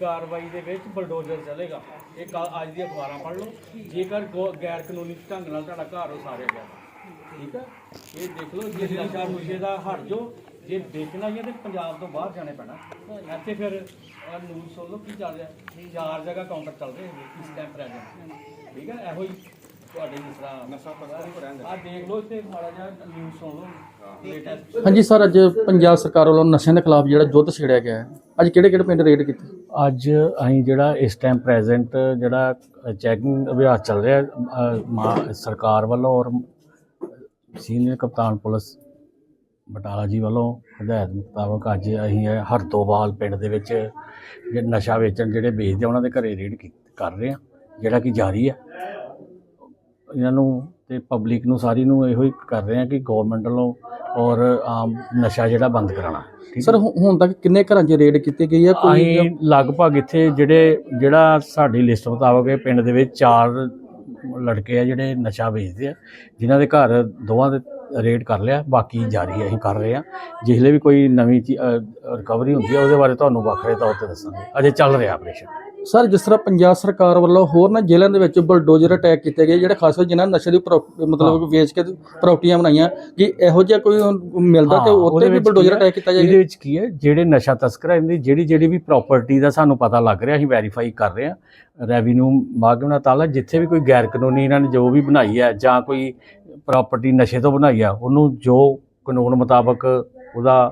ਕਾਰਵਾਈ ਦੇ ਵਿੱਚ ਬਲਡੋਜ਼ਰ ਚੱਲੇਗਾ। ਇਹ ਕੱਲ ਅੱਜ ਦੀ ਅਖਬਾਰਾਂ ਪੜ੍ਹ ਲਓ। ਜੇਕਰ ਗੋ- ਗੈਰ ਕਾਨੂੰਨੀ ਢੰਗ ਨਾਲ ਤੁਹਾਡਾ ਘਰ ਉਸਾਰਿਆ ਗਿਆ ਠੀਕ ਹੈ ਇਹ ਦੇਖ ਲਓ, ਜੇ ਨਸ਼ਾ ਨੁਸ਼ੇ ਦਾ ਹਟ ਜਾਓ ਜੇ ਦੇਖਣਾ ਹੀ ਹੈ ਤੇ ਪੰਜਾਬ ਤੋਂ ਬਾਹਰ ਜਾਣੇ ਪੈਣਾ। ਇੱਥੇ ਫਿਰ ਨਿਊਜ਼ ਸੁਣ ਲਓ ਕੀ ਚੱਲ ਰਿਹਾ। ਚਾਰ ਜਗ੍ਹਾ ਕਾਊਂਟਰ ਚੱਲ ਰਹੇ ਨੇ ਇਸ ਟਾਈਮ ਪ੍ਰੈਜ਼ੈਂਟ ਠੀਕ ਹੈ ਇਹੋ ਹੀ ਤੁਹਾਡੇ ਜਿਸ ਤਰ੍ਹਾਂ ਨਸ਼ਾ ਪਸੰਦ ਆ ਦੇਖ ਲਓ ਇੱਥੇ ਮਾੜਾ ਜਿਹਾ ਨਿਊਜ਼ ਸੁਣ ਲਓ ਲੇਟੈਸਟ ਹਾਂਜੀ ਸਰ ਅੱਜ ਪੰਜਾਬ ਸਰਕਾਰ ਵੱਲੋਂ ਨਸ਼ਿਆਂ ਦੇ ਖਿਲਾਫ ਜਿਹੜਾ ਯੁੱਧ ਛੇੜਿਆ ਗਿਆ ਹੈ ਅੱਜ ਕਿਹੜੇ ਕਿਹੜੇ ਪਿੰਡ ਰੇਡ ਕੀਤੀ? ਅੱਜ ਅਸੀਂ ਜਿਹੜਾ ਇਸ ਟਾਈਮ ਪ੍ਰੈਜ਼ੈਂਟ ਜਿਹੜਾ ਚੈਕਿੰਗ ਅਭਿਆਸ ਚੱਲ ਰਿਹਾ ਹੈ, ਅ, ਮਾ- ਸਰਕਾਰ ਵੱਲੋਂ ਔਰ ਸੀਨੀਅਰ ਕਪਤਾਨ ਪੁਲਿਸ ਬਟਾਲਾ ਜੀ ਵੱਲੋਂ ਹਦਾਇਤ ਮੁਤਾਬਕ ਅੱਜ ਅਸੀਂ ਇਹ ਹਰਦੋਵਾਲ ਪਿੰਡ ਦੇ ਵਿੱਚ ਜਿਹੜੇ ਨਸ਼ਾ ਵੇਚਣ ਜਿਹੜੇ ਵੇਚਦੇ ਆ, ਉਹਨਾਂ ਦੇ ਘਰੇ ਰੇਡ ਕੀ- ਕਰ ਰਹੇ ਆ ਜਿਹੜਾ ਕਿ ਜਾਰੀ ਹੈ ਇਹਨਾਂ ਨੂੰ ਤੇ ਪਬਲਿਕ ਨੂੰ ਸਾਰੀ ਨੂੰ ਇਹੋ ਹੀ ਕਰ ਰਹੇ ਆ ਕਿ ਗਵਰਨਮੈਂਟ ਵੱਲੋਂ ਔਰ ਆਮ ਨਸ਼ਾ ਜਿਹੜਾ ਬੰਦ ਹੈ? ਸਰ ਹੁਣ ਤੱਕ ਕਿੰਨੇ ਘਰਾਂ 'ਚ ਰੇਡ ਕੀਤੀ ਗਈ ਹੈ? ਕੋਈ ਲਗਭਗ ਇੱਥੇ ਜਿਹੜੇ ਜਿਹੜਾ ਸਾਡੀ ਲਿਸਟ ਮੁਤਾਬਕ ਇਹ ਪਿੰਡ ਦੇ ਵਿੱਚ ਚਾਰ ਲੜਕੇ ਆ ਜਿਹੜੇ ਨਸ਼ਾ ਵੇਚਦੇ ਆ ਜਿਨ੍ਹਾਂ ਦੇ ਘਰ ਦੋਵਾਂ ਦੇ ਰੇਡ ਕਰ ਲਿਆ ਬਾਕੀ ਜਾਰੀ ਹੈ ਅਸੀਂ ਕਰ ਰਹੇ ਆ ਜਿਸਲੇ ਵੀ ਕੋਈ ਨਵੀਂ ਰਿਕਵਰੀ ਹੁੰਦੀ ਹੈ ਉਹਦੇ ਬਾਰੇ ਤੁਹਾਨੂੰ ਵੱਖਰੇ ਤੌਰ ਤੇ ਦੱਸਾਂਗੇ। ਅਜੇ ਚੱਲ ਰਿਹਾ ਆਪਰੇਸ਼ਨ ਸਰ ਜਿਸ ਤਰ੍ਹਾਂ ਪੰਜਾਬ ਸਰਕਾਰ ਵੱਲੋਂ ਹੋਰ ਨਾ ਜ਼ਿਲ੍ਹਿਆਂ ਦੇ ਵਿੱਚ ਬਲਡੋਜ਼ਰ ਅਟੈਕ ਕੀਤੇ ਗਏ ਜਿਹੜੇ ਖਾਸ ਕਰਕੇ ਜਿਨ੍ਹਾਂ ਨੇ ਨਸ਼ੇ ਦੀ ਪ੍ਰੋ- ਮਤਲਬ ਵੇਚ ਕੇ ਪ੍ਰਾਪਰਟੀਆਂ ਬਣਾਈਆਂ ਕਿ ਇਹੋ ਜਿਹਾ ਕੋਈ ਹੁਣ ਮਿਲਦਾ ਤੇ ਹਾਂ, ਉਹਦੇ ਵੀ ਵਿੱਚ ਬਲਡੋਜ਼ਰ ਕੀ ਹੈ, ਅਟੈਕ ਕੀਤਾ ਇਹਦੇ ਜਾਏਗਾ ਵਿੱਚ ਕੀ ਹੈ ਜਿਹੜੇ ਨਸ਼ਾ ਤਸਕਰ ਹੈ ਇਹਦੀ ਜਿਹੜੀ ਜਿਹੜੀ ਵੀ ਪ੍ਰਾਪਰਟੀ ਦਾ ਸਾਨੂੰ ਪਤਾ ਲੱਗ ਰਿਹਾ ਅਸੀਂ ਵੈਰੀਫਾਈ ਕਰ ਰਹੇ ਹਾਂ। ਰੈਵਨਿਊ ਮਾਗਮ ਨਾਲ ਤਾਲਾ ਜਿੱਥੇ ਵੀ ਕੋਈ ਗੈਰ ਕਾਨੂੰਨੀ ਇਹਨਾਂ ਨੇ ਜੋ ਵੀ ਬਣਾਈ ਹੈ ਜਾਂ ਕੋਈ ਪ੍ਰਾਪਰਟੀ ਨਸ਼ੇ ਤੋਂ ਬਣਾਈ ਆ ਉਹਨੂੰ ਜੋ ਕਾਨੂੰਨ ਮੁਤਾਬਕ ਉਹਦਾ